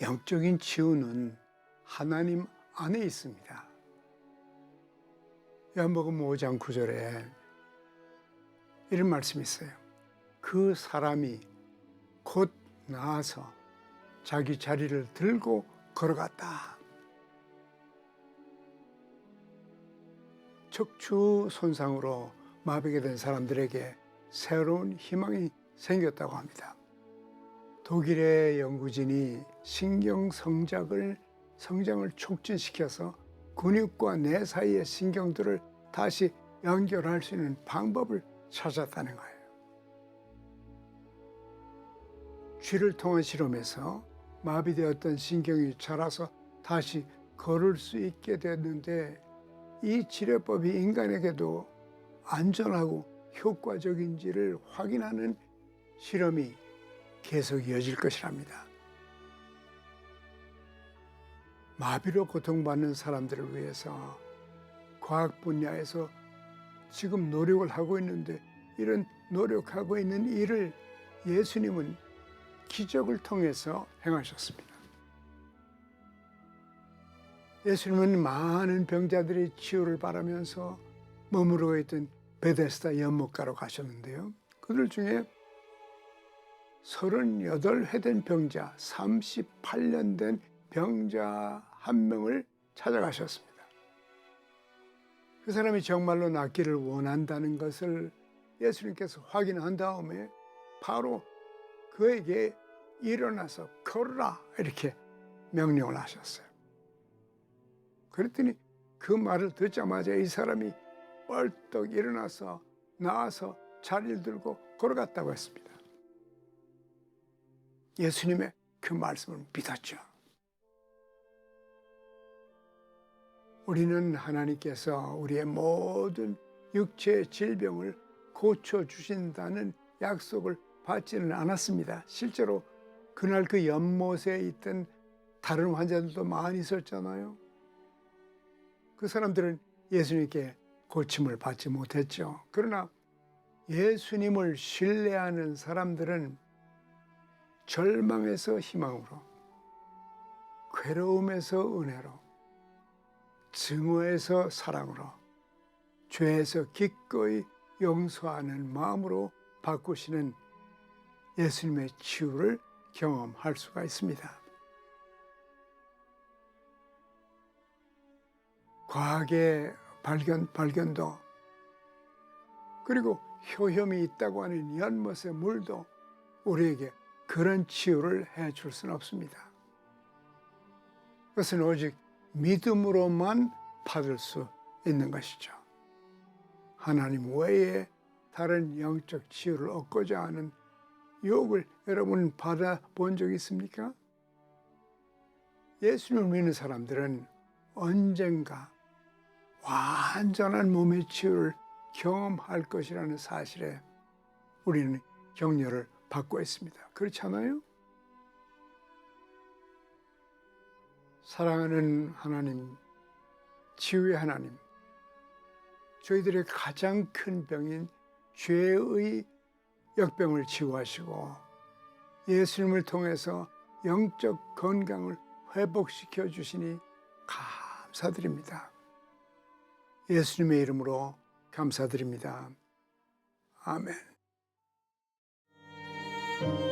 영적인 치유는 하나님 안에 있습니다. 요한복음 5장 9절에 이런 말씀이 있어요. 그 사람이 곧 나아서 자기 자리를 들고 걸어갔다. 척추 손상으로 마비게 된 사람들에게 새로운 희망이 생겼다고 합니다. 독일의 연구진이 신경 성장을 성장을 촉진시켜서 근육과 뇌 사이의 신경들을 다시 연결할 수 있는 방법을 찾았다는 거예요. 쥐를 통한 실험에서 마비되었던 신경이 자라서 다시 걸을 수 있게 됐는데 이 치료법이 인간에게도 안전하고 효과적인지를 확인하는 실험이 계속 이어질 것이랍니다. 마비로 고통받는 사람들을 위해서 과학 분야에서 지금 노력을 하고 있는데 이런 노력하고 있는 일을 예수님은 기적을 통해서 행하셨습니다. 예수님은 많은 병자들의 치유를 바라면서 머무르고 있던 베데스다 연못가로 가셨는데요. 그들 중에 38 회 된 병자, 38년 된 병자 한 명을 찾아가셨습니다. 그 사람이 정말로 낫기를 원한다는 것을 예수님께서 확인한 다음에 바로 그에게 일어나서 걸어라 이렇게 명령을 하셨어요. 그랬더니 그 말을 듣자마자 이 사람이 벌떡 일어나서 나와서 자리를 들고 걸어갔다고 했습니다. 예수님의 그 말씀을 믿었죠. 우리는 하나님께서 우리의 모든 육체의 질병을 고쳐주신다는 약속을 받지는 않았습니다. 실제로 그날 그 연못에 있던 다른 환자들도 많이 있었잖아요. 그 사람들은 예수님께 고침을 받지 못했죠. 그러나 예수님을 신뢰하는 사람들은 절망에서 희망으로, 괴로움에서 은혜로, 증오에서 사랑으로, 죄에서 기꺼이 용서하는 마음으로 바꾸시는 예수님의 치유를 경험할 수가 있습니다. 과학의 발견, 발견도 그리고 효염이 있다고 하는 연못의 물도 우리에게 그런 치유를 해 줄 수는 없습니다. 그것은 오직 믿음으로만 받을 수 있는 것이죠. 하나님 외에 다른 영적 치유를 얻고자 하는 유혹을 여러분 받아본 적 있습니까? 예수님을 믿는 사람들은 언젠가 완전한 몸의 치유를 경험할 것이라는 사실에 우리는 격려를 받고 있습니다. 그렇지 않아요? 사랑하는 하나님, 치유의 하나님, 저희들의 가장 큰 병인 죄의 역병을 치유하시고 예수님을 통해서 영적 건강을 회복시켜 주시니 감사드립니다. 예수님의 이름으로 감사드립니다. 아멘. thank you